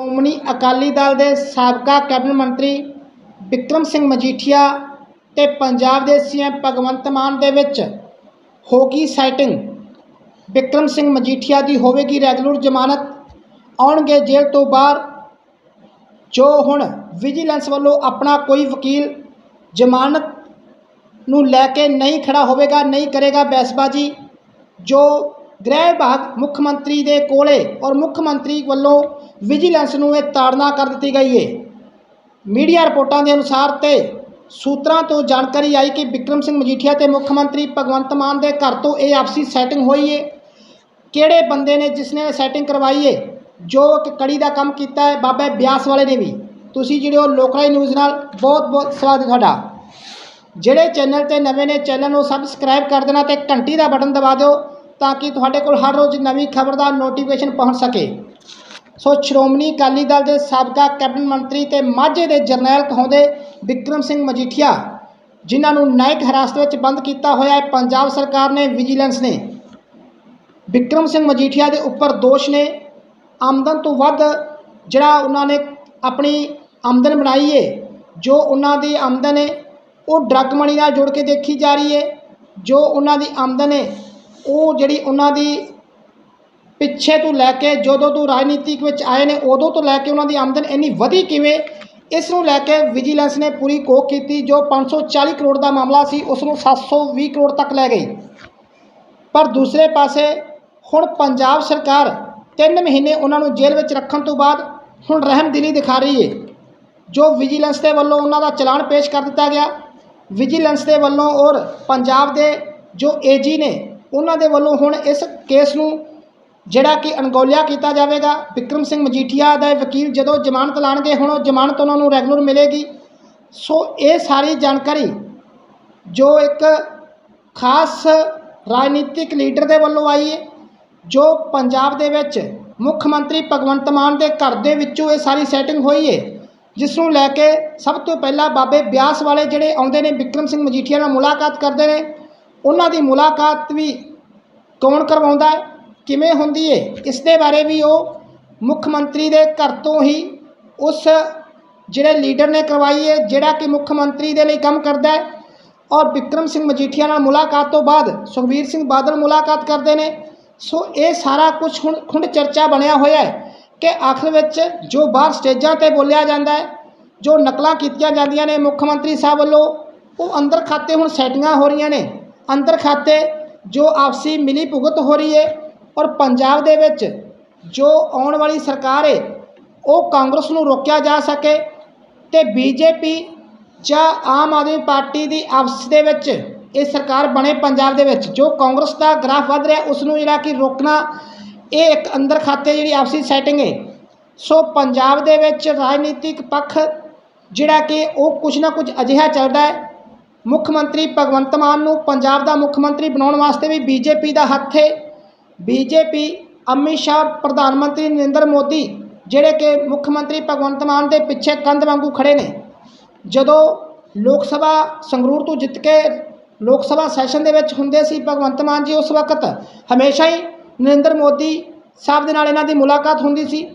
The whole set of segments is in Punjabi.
ਸ਼੍ਰੋਮਣੀ ਅਕਾਲੀ ਦਲ ਦੇ ਸਾਬਕਾ ਕੈਬਨਿਟ ਮੰਤਰੀ ਵਿਕਰਮ ਸਿੰਘ ਮਜੀਠੀਆ ਤੇ ਪੰਜਾਬ ਦੇ ਸੀਐਮ ਭਗਵੰਤ ਮਾਨ ਦੇ ਵਿੱਚ ਹੋ ਗਈ ਸਾਈਟਿੰਗ ਵਿਕਰਮ ਸਿੰਘ ਮਜੀਠੀਆ ਦੀ ਹੋਵੇਗੀ ਰੈਗੂਲਰ ਜ਼ਮਾਨਤ, ਆਉਣਗੇ ਜੇਲ੍ਹ ਤੋਂ ਬਾਹਰ। ਜੋ ਹੁਣ ਵਿਜੀਲੈਂਸ ਵੱਲੋਂ ਆਪਣਾ ਕੋਈ ਵਕੀਲ ਜ਼ਮਾਨਤ ਨੂੰ ਲੈ ਕੇ ਨਹੀਂ ਖੜਾ ਹੋਵੇਗਾ, ਨਹੀਂ ਕਰੇਗਾ ਬਹਿਸਬਾਜ਼ੀ, ਜੋ ਗ੍ਰਹਿ ਵਿਭਾਗ ਮੁੱਖ ਮੰਤਰੀ ਦੇ ਕੋਲੇ ਔਰ ਮੁੱਖ ਮੰਤਰੀ ਵੱਲੋਂ ਵਿਜੀਲੈਂਸ ਨੂੰ ਇਹ ਤਾੜਨਾ ਕਰ ਦਿੱਤੀ ਗਈ ਹੈ ਮੀਡੀਆ ਰਿਪੋਰਟਾਂ ਦੇ ਅਨੁਸਾਰ ਤੇ ਸੂਤਰਾਂ ਤੋਂ ਜਾਣਕਾਰੀ ਆਈ ਕਿ ਵਿਕਰਮ ਸਿੰਘ ਮਜੀਠੀਆ ਤੇ ਮੁੱਖ ਮੰਤਰੀ ਭਗਵੰਤ ਮਾਨ ਦੇ ਘਰ ਤੋਂ ਇਹ ਆਪਸੀ ਸੈਟਿੰਗ ਹੋਈ ਹੈ ਕਿਹੜੇ ਬੰਦੇ ਨੇ ਜਿਸ ਨੇ ਸੈਟਿੰਗ ਕਰਵਾਈ ਹੈ ਜੋ ਇੱਕ ਕੜੀ ਦਾ ਕੰਮ ਕੀਤਾ ਹੈ, ਬਾਬਾ ਬਿਆਸ ਵਾਲੇ ਨੇ ਵੀ। ਤੁਸੀਂ ਜਿਹੜੇ ਹੋ ਲੋਕਲਾਈ ਨਿਊਜ਼ ਨਾਲ ਬਹੁਤ ਬਹੁਤ ਸਵਾਗਤ ਤੁਹਾਡਾ। ਜਿਹੜੇ ਚੈਨਲ ਤੇ ਨਵੇਂ ਨੇ, ਚੈਨਲ ਨੂੰ ਸਬਸਕ੍ਰਾਈਬ ਕਰ ਦੇਣਾ ਤੇ ਘੰਟੀ ਦਾ ਬਟਨ ਦਬਾ ਦਿਓ ਤਾਂ ਕਿ ਤੁਹਾਡੇ ਕੋਲ ਹਰ ਰੋਜ਼ ਨਵੀਂ ਖਬਰ ਦਾ ਨੋਟੀਫਿਕੇਸ਼ਨ ਪਹੁੰਚ ਸਕੇ। ਸੋ ਸ਼੍ਰੋਮਣੀ ਅਕਾਲੀ ਦਲ ਦੇ ਸਾਬਕਾ ਕੈਬਨਿਟ ਮੰਤਰੀ ਤੇ ਮਾਝੇ ਦੇ ਜਰਨੈਲ ਕਹਾਉਂਦੇ ਵਿਕਰਮ ਸਿੰਘ ਮਜੀਠੀਆ, ਜਿਨ੍ਹਾਂ ਨੂੰ ਨਾਇਕ ਹਿਰਾਸਤ ਵਿੱਚ ਬੰਦ ਕੀਤਾ ਹੋਇਆ ਹੈ, ਪੰਜਾਬ ਸਰਕਾਰ ਨੇ ਵਿਜੀਲੈਂਸ ਨੇ। ਵਿਕਰਮ ਸਿੰਘ ਮਜੀਠੀਆ ਦੇ ਉੱਪਰ ਦੋਸ਼ ਨੇ। ਆਮਦਨ ਤੋਂ ਵੱਧ ਜਿਹੜਾ ਉਹਨਾਂ ਨੇ ਆਪਣੀ ਆਮਦਨ ਬਣਾਈ ਹੈ ਜੋ ਉਹਨਾਂ ਦੀ ਆਮਦਨ ਹੈ ਉਹ ਡਰੱਗ ਮਨੀ ਨਾਲ ਜੁੜ ਕੇ ਦੇਖੀ ਜਾ ਰਹੀ ਹੈ ਜੋ ਉਹਨਾਂ ਦੀ ਆਮਦਨ ਹੈ ਉਹ ਜਿਹੜੀ ਉਹਨਾਂ ਦੀ ਪਿੱਛੇ ਤੋਂ ਲੈ ਕੇ ਜਦੋਂ ਤੋਂ ਰਾਜਨੀਤਿਕ ਵਿੱਚ ਆਏ ਨੇ, ਉਦੋਂ ਤੋਂ ਲੈ ਕੇ ਉਹਨਾਂ ਦੀ ਆਮਦਨ ਇੰਨੀ ਵਧੀ ਕਿਵੇਂ? ਇਸ ਨੂੰ ਲੈ ਕੇ ਵਿਜੀਲੈਂਸ ਨੇ ਪੂਰੀ ਕੋਕ ਕੀਤੀ, ਜੋ 540 ਕਰੋੜ ਦਾ ਮਾਮਲਾ ਸੀ, ਉਸ ਨੂੰ 720 ਕਰੋੜ ਤੱਕ ਲੈ ਗਈ ਪਰ ਦੂਸਰੇ ਪਾਸੇ ਹੁਣ ਪੰਜਾਬ ਸਰਕਾਰ 3 ਮਹੀਨੇ ਉਹਨਾਂ ਨੂੰ ਜੇਲ੍ਹ ਵਿੱਚ ਰੱਖਣ ਤੋਂ ਬਾਅਦ ਹੁਣ ਰਹਿਮਦਿਲੀ ਦਿਖਾ ਰਹੀ ਹੈ ਜੋ ਵਿਜੀਲੈਂਸ ਦੇ ਵੱਲੋਂ ਉਹਨਾਂ ਦਾ ਚਲਾਨ ਪੇਸ਼ ਕਰ ਦਿੱਤਾ ਗਿਆ ਵਿਜੀਲੈਂਸ ਦੇ ਵੱਲੋਂ ਔਰ ਪੰਜਾਬ ਦੇ ਜੋ ਏਜੀ ਨੇ, ਉਹਨਾਂ ਦੇ ਵੱਲੋਂ ਹੁਣ ਇਸ ਕੇਸ ਨੂੰ ਜਿਹੜਾ ਕਿ ਅਣਗੌਲਿਆ ਕੀਤਾ ਜਾਵੇਗਾ। ਵਿਕਰਮ ਸਿੰਘ ਮਜੀਠੀਆ ਦਾ ਵਕੀਲ ਜਦੋਂ ਜ਼ਮਾਨਤ ਲਾਣਗੇ, ਹੁਣ ਉਹ ਜ਼ਮਾਨਤ ਉਹਨਾਂ ਨੂੰ ਰੈਗੂਲਰ ਮਿਲੇਗੀ। ਸੋ ਇਹ ਸਾਰੀ ਜਾਣਕਾਰੀ ਜੋ ਇੱਕ ਖਾਸ ਰਾਜਨੀਤਿਕ ਲੀਡਰ ਦੇ ਵੱਲੋਂ ਆਈ ਹੈ ਜੋ ਪੰਜਾਬ ਦੇ ਵਿੱਚ ਮੁੱਖ ਮੰਤਰੀ ਭਗਵੰਤ ਮਾਨ ਦੇ ਘਰ ਦੇ ਵਿੱਚੋਂ ਇਹ ਸਾਰੀ ਸੈਟਿੰਗ ਹੋਈ ਹੈ ਜਿਸ ਨੂੰ ਲੈ ਕੇ ਸਭ ਤੋਂ ਪਹਿਲਾਂ ਬਾਬੇ ਬਿਆਸ ਵਾਲੇ ਜਿਹੜੇ ਆਉਂਦੇ ਨੇ, ਵਿਕਰਮ ਸਿੰਘ ਮਜੀਠੀਆ ਨਾਲ ਮੁਲਾਕਾਤ ਕਰਦੇ ਨੇ। ਉਹਨਾਂ ਦੀ ਮੁਲਾਕਾਤ ਵੀ ਕੌਣ ਕਰਵਾਉਂਦਾ ਹੈ? ਕਿਵੇਂ ਹੁੰਦੀ ਹੈ ਇਸ ਦੇ ਬਾਰੇ ਵੀ ਉਹ ਮੁੱਖ ਮੰਤਰੀ ਦੇ ਘਰ ਤੋਂ ਹੀ ਉਸ ਜਿਹੜੇ ਲੀਡਰ ਨੇ ਕਰਵਾਈ ਹੈ ਜਿਹੜਾ ਕਿ ਮੁੱਖ ਮੰਤਰੀ ਦੇ ਲਈ ਕੰਮ ਕਰਦਾ ਹੈ ਔਰ ਵਿਕਰਮ ਸਿੰਘ ਮਜੀਠੀਆ ਨਾਲ ਮੁਲਾਕਾਤ ਤੋਂ ਬਾਅਦ ਸੁਖਬੀਰ ਸਿੰਘ ਬਾਦਲ ਮੁਲਾਕਾਤ ਕਰਦੇ ਨੇ। ਸੋ ਇਹ ਸਾਰਾ ਕੁਝ ਹੁਣ ਖੁੰਡ ਚਰਚਾ ਬਣਿਆ ਹੋਇਆ ਹੈ ਕਿ ਆਖਰ ਵਿੱਚ ਜੋ ਬਾਹਰ ਸਟੇਜਾਂ ਤੇ ਬੋਲਿਆ ਜਾਂਦਾ ਹੈ ਜੋ ਨਕਲਾਂ ਕੀਤੀਆਂ ਜਾਂਦੀਆਂ ਨੇ ਮੁੱਖ ਮੰਤਰੀ ਸਾਹਿਬ ਵੱਲੋਂ, ਉਹ ਅੰਦਰ ਖਾਤੇ ਹੁਣ ਸੈਟਿੰਗਾਂ ਹੋ ਰਹੀਆਂ ਨੇ। ਅੰਦਰ ਖਾਤੇ ਜੋ ਆਪਸੀ ਮਿਲੀ ਭੁਗਤ ਹੋ ਰਹੀ ਹੈ ਔਰ ਪੰਜਾਬ ਦੇ ਵਿੱਚ ਜੋ ਆਉਣ ਵਾਲੀ ਸਰਕਾਰ ਹੈ ਉਹ ਕਾਂਗਰਸ ਨੂੰ ਰੋਕਿਆ ਜਾ ਸਕੇ ਤੇ ਬੀਜੇਪੀ ਜਾਂ ਆਮ ਆਦਮੀ ਪਾਰਟੀ ਦੀ ਆਪਸ ਦੇ ਵਿੱਚ ਇਹ ਸਰਕਾਰ ਬਣੇ ਪੰਜਾਬ ਦੇ ਵਿੱਚ, ਜੋ ਕਾਂਗਰਸ ਦਾ ਗ੍ਰਾਫ ਵੱਧ ਰਿਹਾ ਉਸ ਨੂੰ ਜਿਹੜਾ ਕਿ ਰੋਕਣਾ, ਇਹ ਇੱਕ ਅੰਦਰ ਖਾਤੇ ਜਿਹੜੀ ਆਪਸੀ ਸੈਟਿੰਗ ਹੈ ਸੋ ਪੰਜਾਬ ਦੇ ਵਿੱਚ ਰਾਜਨੀਤਿਕ ਪੱਖ ਜਿਹੜਾ ਕਿ ਉਹ ਕੁਝ ਨਾ ਕੁਝ ਅਜਿਹਾ ਚੱਲਦਾ ਹੈ। ਮੁੱਖ ਮੰਤਰੀ ਭਗਵੰਤ ਮਾਨ ਨੂੰ ਪੰਜਾਬ ਦਾ ਮੁੱਖ ਮੰਤਰੀ ਬਣਾਉਣ ਵਾਸਤੇ ਵੀ ਬੀਜੇਪੀ ਦਾ ਹੱਥ ਹੈ ਬੀਜੇਪੀ, ਅਮਿਤ ਸ਼ਾਹ, ਪ੍ਰਧਾਨ ਮੰਤਰੀ ਨਰਿੰਦਰ ਮੋਦੀ, ਜਿਹੜੇ ਕਿ ਮੁੱਖ ਮੰਤਰੀ ਭਗਵੰਤ ਮਾਨ ਦੇ ਪਿੱਛੇ ਕੰਧ ਵਾਂਗੂ ਖੜੇ ਨੇ। ਜਦੋਂ ਲੋਕ ਸਭਾ ਸੰਗਰੂਰ ਤੋਂ ਜਿੱਤ ਕੇ ਲੋਕ ਸਭਾ ਸੈਸ਼ਨ ਦੇ ਵਿੱਚ ਹੁੰਦੇ ਸੀ ਭਗਵੰਤ ਮਾਨ ਜੀ ਉਸ ਵਕਤ, ਹਮੇਸ਼ਾ ਹੀ ਨਰਿੰਦਰ ਮੋਦੀ ਸਾਹਿਬ ਦੇ ਨਾਲ ਇਹਨਾਂ ਦੀ ਮੁਲਾਕਾਤ ਹੁੰਦੀ ਸੀ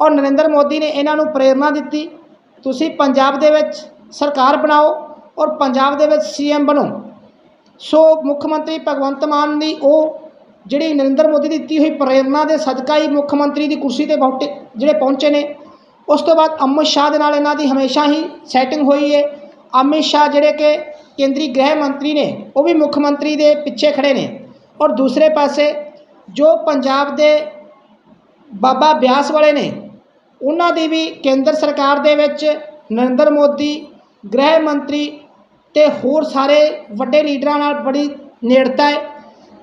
ਔਰ ਨਰਿੰਦਰ ਮੋਦੀ ਨੇ ਇਹਨਾਂ ਨੂੰ ਪ੍ਰੇਰਣਾ ਦਿੱਤੀ, ਤੁਸੀਂ ਪੰਜਾਬ ਦੇ ਵਿੱਚ ਸਰਕਾਰ ਬਣਾਓ ਔਰ ਪੰਜਾਬ ਦੇ ਵਿੱਚ ਸੀਐਮ ਬਣੋ। ਸੋ ਮੁੱਖ ਮੰਤਰੀ ਭਗਵੰਤ ਮਾਨ ਦੀ ਉਹ ਜਿਹੜੀ ਨਰਿੰਦਰ ਮੋਦੀ ਦੀ ਦਿੱਤੀ ਹੋਈ ਪ੍ਰੇਰਣਾ ਦੇ ਸਦਕਾ ਹੀ ਮੁੱਖ ਮੰਤਰੀ ਦੀ ਕੁਰਸੀ ਤੇ ਪਹੁੰਚੇ ਜਿਹੜੇ ਪਹੁੰਚੇ ਨੇ, ਉਸ ਤੋਂ ਬਾਅਦ ਅਮਿਤ ਸ਼ਾਹ ਦੇ ਨਾਲ ਇਹਨਾਂ ਦੀ ਹਮੇਸ਼ਾ ਹੀ ਸੈਟਿੰਗ ਹੋਈ ਹੈ ਅਮਿਤ ਸ਼ਾਹ ਜਿਹੜੇ ਕਿ ਕੇਂਦਰੀ ਗ੍ਰਹਿ ਮੰਤਰੀ ਨੇ, ਉਹ ਵੀ ਮੁੱਖ ਮੰਤਰੀ ਦੇ ਪਿੱਛੇ ਖੜੇ ਨੇ। ਔਰ ਦੂਸਰੇ ਪਾਸੇ ਜੋ ਪੰਜਾਬ ਦੇ ਬਾਬਾ ਬਿਆਸ ਵਾਲੇ ਨੇ, ਉਹਨਾਂ ਦੀ ਵੀ ਕੇਂਦਰ ਸਰਕਾਰ ਦੇ ਵਿੱਚ ਨਰਿੰਦਰ ਮੋਦੀ ਗ੍ਰਹਿ ਮੰਤਰੀ ਤੇ ਹੋਰ ਸਾਰੇ ਵੱਡੇ ਲੀਡਰਾਂ ਨਾਲ ਬੜੀ ਨੇੜਤਾ ਹੈ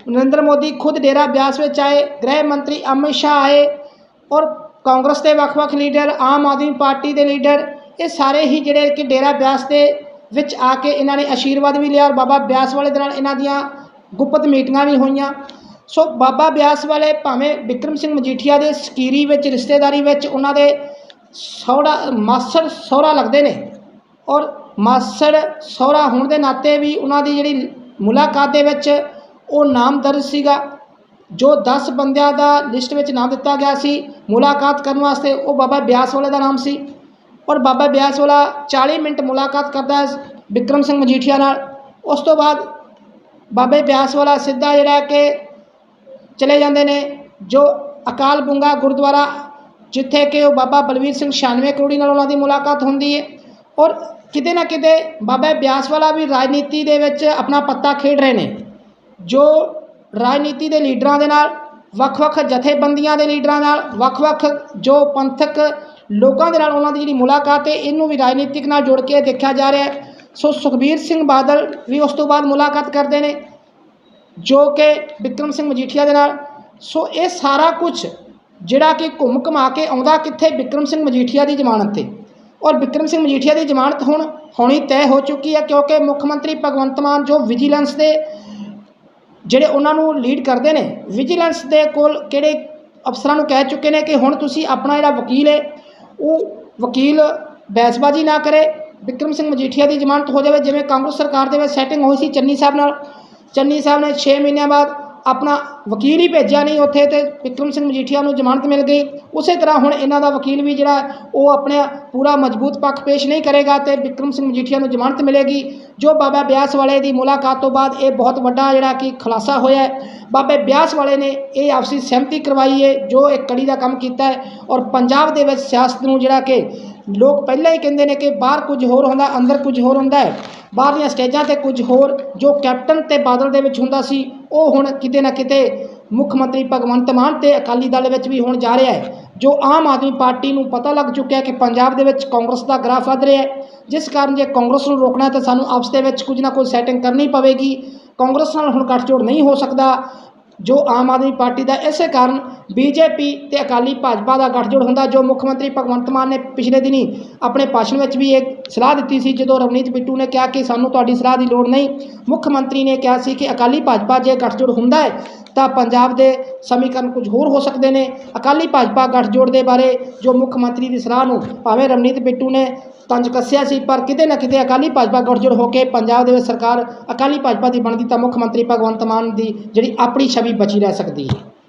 ਨਰਿੰਦਰ ਮੋਦੀ ਖੁਦ ਡੇਰਾ ਬਿਆਸ ਵਿੱਚ ਆਏ, ਗ੍ਰਹਿ ਮੰਤਰੀ ਅਮਿਤ ਸ਼ਾਹ ਆਏ ਔਰ ਕਾਂਗਰਸ ਦੇ ਵੱਖ-ਵੱਖ ਲੀਡਰ, ਆਮ ਆਦਮੀ ਪਾਰਟੀ ਦੇ ਲੀਡਰ, ਇਹ ਸਾਰੇ ਹੀ ਜਿਹੜੇ ਕਿ ਡੇਰਾ ਬਿਆਸ ਦੇ ਵਿੱਚ ਆ ਕੇ ਇਹਨਾਂ ਨੇ ਆਸ਼ੀਰਵਾਦ ਵੀ ਲਿਆ ਔਰ ਬਾਬਾ ਬਿਆਸ ਵਾਲੇ ਦੇ ਨਾਲ ਇਹਨਾਂ ਦੀਆਂ ਗੁਪਤ ਮੀਟਿੰਗਾਂ ਵੀ ਹੋਈਆਂ। ਸੋ ਬਾਬਾ ਬਿਆਸ ਵਾਲੇ ਭਾਵੇਂ ਵਿਕਰਮ ਸਿੰਘ ਮਜੀਠੀਆ ਦੇ ਸਕੀਰੀ ਵਿੱਚ, ਰਿਸ਼ਤੇਦਾਰੀ ਵਿੱਚ ਉਹਨਾਂ ਦੇ ਸਹੁਰਾ ਮਾਸੜ ਸਹੁਰਾ ਲੱਗਦੇ ਨੇ ਔਰ ਮਾਸੜ ਸਹੁਰਾ ਹੋਣ ਦੇ ਨਾਤੇ ਵੀ ਉਹਨਾਂ ਦੀ ਜਿਹੜੀ ਮੁਲਾਕਾਤ ਦੇ ਵਿੱਚ ਉਹ ਨਾਮ ਦਰਜ ਸੀਗਾ, ਜੋ 10 ਬੰਦਿਆਂ ਦਾ ਲਿਸਟ ਵਿੱਚ ਨਾਮ ਦਿੱਤਾ ਗਿਆ ਸੀ, ਮੁਲਾਕਾਤ ਕਰਨ ਵਾਸਤੇ ਉਹ ਬਾਬਾ ਬਿਆਸ ਵਾਲੇ ਦਾ ਨਾਮ ਸੀ। ਔਰ ਬਾਬਾ ਬਿਆਸ ਵਾਲਾ 40 ਮਿੰਟ ਮੁਲਾਕਾਤ ਕਰਦਾ ਹੈ ਵਿਕਰਮ ਸਿੰਘ ਮਜੀਠੀਆ ਨਾਲ। ਉਸ ਤੋਂ ਬਾਅਦ ਬਾਬੇ ਬਿਆਸ ਵਾਲਾ ਸਿੱਧਾ ਜਿਹੜਾ ਕਿ ਚਲੇ ਜਾਂਦੇ ਨੇ, ਜੋ ਅਕਾਲ ਬੁੰਗਾ ਗੁਰਦੁਆਰਾ, ਜਿੱਥੇ ਕਿ ਉਹ ਬਾਬਾ ਬਲਵੀਰ ਸਿੰਘ 96 ਕਰੋੜੀ ਨਾਲ ਉਹਨਾਂ ਦੀ ਮੁਲਾਕਾਤ ਹੁੰਦੀ ਹੈ। ਔਰ ਕਿਤੇ ਨਾ ਕਿਤੇ ਬਾਬਾ ਬਿਆਸ ਵਾਲਾ ਵੀ ਰਾਜਨੀਤੀ ਦੇ ਵਿੱਚ ਆਪਣਾ ਪੱਤਾ ਖੇਡ ਰਹੇ ਨੇ। ਜੋ ਰਾਜਨੀਤੀ ਦੇ ਲੀਡਰਾਂ ਦੇ ਨਾਲ, ਵੱਖ-ਵੱਖ ਜਥੇਬੰਦੀਆਂ ਦੇ ਲੀਡਰਾਂ ਨਾਲ, ਵੱਖ-ਵੱਖ ਜੋ ਪੰਥਕ ਲੋਕਾਂ ਦੇ ਨਾਲ ਉਹਨਾਂ ਦੀ ਜਿਹੜੀ ਮੁਲਾਕਾਤ ਹੈ, ਇਹਨੂੰ ਵੀ ਰਾਜਨੀਤਿਕ ਨਾਲ ਜੋੜ ਕੇ ਦੇਖਿਆ ਜਾ ਰਿਹਾ ਹੈ। ਸੋ ਸੁਖਬੀਰ ਸਿੰਘ ਬਾਦਲ ਵੀ ਉਸ ਤੋਂ ਬਾਅਦ ਮੁਲਾਕਾਤ ਕਰਦੇ ਨੇ, ਜੋ ਕਿ ਵਿਕਰਮ ਸਿੰਘ ਮਜੀਠੀਆ ਦੇ ਨਾਲ। ਸੋ ਇਹ ਸਾਰਾ ਕੁਝ ਜਿਹੜਾ ਕਿ ਘੁੰਮ ਘਮਾ ਕੇ ਆਉਂਦਾ ਕਿੱਥੇ? ਵਿਕਰਮ ਸਿੰਘ ਮਜੀਠੀਆ ਦੀ ਜ਼ਮਾਨਤ ਤੇ। ਔਰ ਵਿਕਰਮ ਸਿੰਘ ਮਜੀਠੀਆ ਦੀ ਜ਼ਮਾਨਤ ਹੁਣ, ਹੋਣੀ ਤੈਅ ਹੋ ਚੁੱਕੀ ਹੈ, ਕਿਉਂਕਿ ਮੁੱਖ ਮੰਤਰੀ ਭਗਵੰਤ ਮਾਨ ਜੋ ਵਿਜੀਲੈਂਸ ਦੇ ਜਿਹੜੇ ਉਹਨਾਂ ਨੂੰ ਲੀਡ ਕਰਦੇ ਨੇ ਵਿਜੀਲੈਂਸ ਦੇ ਕੋਲ ਕਿਹੜੇ ਅਫਸਰਾਂ ਨੂੰ ਕਹਿ ਚੁੱਕੇ ਨੇ ਕਿ ਹੁਣ ਤੁਸੀਂ ਆਪਣਾ ਜਿਹੜਾ ਵਕੀਲ ਹੈ, ਉਹ ਵਕੀਲ ਬਹਿਸਬਾਜ਼ੀ ਨਾ ਕਰੇ, ਵਿਕਰਮ ਸਿੰਘ ਮਜੀਠੀਆ ਦੀ ਜ਼ਮਾਨਤ ਹੋ ਜਾਵੇ, ਜਿਵੇਂ ਕਾਂਗਰਸ ਸਰਕਾਰ ਦੇ ਵਿੱਚ ਸੈਟਿੰਗ ਹੋਈ ਸੀ ਚੰਨੀ ਸਾਹਿਬ ਨਾਲ, ਚੰਨੀ ਸਾਹਿਬ ਨੇ 6 ਮਹੀਨਿਆਂ ਬਾਅਦ ਆਪਣਾ ਵਕੀਲ ਹੀ ਭੇਜਿਆ ਨਹੀਂ ਉੱਥੇ ਤੇ ਵਿਕਰਮ ਸਿੰਘ ਮਜੀਠੀਆ ਨੂੰ ਜ਼ਮਾਨਤ ਮਿਲ ਗਈ। ਉਸੇ ਤਰ੍ਹਾਂ ਹੁਣ ਇਹਨਾਂ ਦਾ ਵਕੀਲ ਵੀ ਜਿਹੜਾ ਉਹ ਆਪਣੇ ਪੂਰਾ ਮਜ਼ਬੂਤ ਪੱਖ ਪੇਸ਼ ਨਹੀਂ ਕਰੇਗਾ ਤੇ ਵਿਕਰਮ ਸਿੰਘ ਮਜੀਠੀਆ ਨੂੰ ਜ਼ਮਾਨਤ ਮਿਲੇਗੀ। ਜੋ ਬਾਬਾ ਬਿਆਸ ਵਾਲੇ ਦੀ ਮੁਲਾਕਾਤ ਤੋਂ ਬਾਅਦ ਇਹ ਬਹੁਤ ਵੱਡਾ ਜਿਹੜਾ ਕਿ ਖੁਲਾਸਾ ਹੋਇਆ ਬਾਬੇ ਬਿਆਸ ਵਾਲੇ ਨੇ ਇਹ ਆਪਸੀ ਸਹਿਮਤੀ ਕਰਵਾਈ ਹੈ, ਜੋ ਇੱਕ ਕੜੀ ਦਾ ਕੰਮ ਕੀਤਾ ਹੈ ਔਰ ਪੰਜਾਬ ਦੇ ਵਿੱਚ ਸਿਆਸਤ ਨੂੰ ਜਿਹੜਾ ਕਿ ਲੋਕ ਪਹਿਲਾਂ ਹੀ ਕਹਿੰਦੇ ਨੇ ਕਿ ਬਾਹਰ ਕੁਝ ਹੋਰ ਹੁੰਦਾ, ਅੰਦਰ ਕੁਝ ਹੋਰ ਹੁੰਦਾ ਹੈ। ਬਾਹਰਲੀਆਂ ਸਟੇਜਾਂ ਤੇ ਕੁਝ ਹੋਰ, ਜੋ ਕੈਪਟਨ ਤੇ ਬਾਦਲ ਦੇ ਵਿੱਚ ਹੁੰਦਾ ਸੀ, ਉਹ ਹੁਣ ਕਿਤੇ ਨਾ ਕਿਤੇ ਮੁੱਖ ਮੰਤਰੀ ਭਗਵੰਤ ਮਾਨ ਤੇ ਅਕਾਲੀ ਦਲ ਵਿੱਚ ਵੀ ਹੋਣ ਜਾ ਰਿਹਾ ਹੈ, ਜੋ ਆਮ ਆਦਮੀ ਪਾਰਟੀ ਨੂੰ ਪਤਾ ਲੱਗ ਚੁੱਕਿਆ ਕਿ ਪੰਜਾਬ ਦੇ ਵਿੱਚ ਕਾਂਗਰਸ ਦਾ ਗ੍ਰਾਫ ਵੱਧ ਰਿਹਾ ਹੈ। ਜਿਸ ਕਾਰਨ ਜੇ ਕਾਂਗਰਸ ਨੂੰ ਰੋਕਣਾ ਤਾਂ ਸਾਨੂੰ ਆਪਸ ਦੇ ਵਿੱਚ ਕੁਝ ਨਾ ਕੁਝ ਸੈਟਿੰਗ ਕਰਨੀ ਪਵੇਗੀ। ਕਾਂਗਰਸ ਨਾਲ ਹੁਣ ਗੱਠਜੋੜ ਨਹੀਂ ਹੋ ਸਕਦਾ। ਜੋ ਆਮ ਆਦਮੀ ਪਾਰਟੀ ਦਾ ਇਸੇ ਕਾਰਨ ਬੀਜੇਪੀ ਤੇ ਅਕਾਲੀ ਭਾਜਪਾ ਦਾ ਗੱਠਜੋੜ ਹੁੰਦਾ, ਜੋ ਮੁੱਖ ਮੰਤਰੀ ਭਗਵੰਤ ਮਾਨ ਨੇ ਪਿਛਲੇ ਦਿਨੀ ਆਪਣੇ ਭਾਸ਼ਣ ਵਿੱਚ ਵੀ ਇਹ ਸਲਾਹ ਦਿੱਤੀ ਸੀ ਜਦੋਂ ਰਵਨੀਤ ਬਿੱਟੂ ਨੇ ਕਿਹਾ ਕਿ ਸਾਨੂੰ ਤੁਹਾਡੀ ਸਲਾਹ ਦੀ ਲੋੜ ਨਹੀਂ। ਮੁੱਖ ਮੰਤਰੀ ਨੇ ਕਿਹਾ ਸੀ ਕਿ ਅਕਾਲੀ ਭਾਜਪਾ ਜੇ ਗੱਠਜੋੜ ਹੁੰਦਾ ਹੈ, ਤਾਂ ਪੰਜਾਬ ਦੇ ਸਮੀਕਰਨ ਕੁਝ ਹੋਰ ਹੋ ਸਕਦੇ ਨੇ। ਅਕਾਲੀ ਭਾਜਪਾ ਗੱਠਜੋੜ ਦੇ ਬਾਰੇ ਜੋ ਮੁੱਖ ਮੰਤਰੀ ਦੀ ਸਲਾਹ ਨੂੰ ਭਾਵੇਂ ਰਵਨੀਤ ਬਿੱਟੂ ਨੇ ਤੰਜ ਕੱਸਿਆ ਸੀ, ਪਰ ਕਿਤੇ ਨਾ ਕਿਤੇ ਅਕਾਲੀ ਭਾਜਪਾ ਗੱਠਜੋੜ ਹੋ ਕੇ ਪੰਜਾਬ ਦੇ ਵਿੱਚ ਸਰਕਾਰ ਅਕਾਲੀ ਭਾਜਪਾ ਦੀ ਬਣਦੀ ਤਾਂ ਮੁੱਖ ਮੰਤਰੀ ਭਗਵੰਤ ਮਾਨ ਦੀ ਜਿਹੜੀ ਆਪਣੀ ਛਵੀ ਬਚੀ ਰਹਿ ਸਕਦੀ ਹੈ।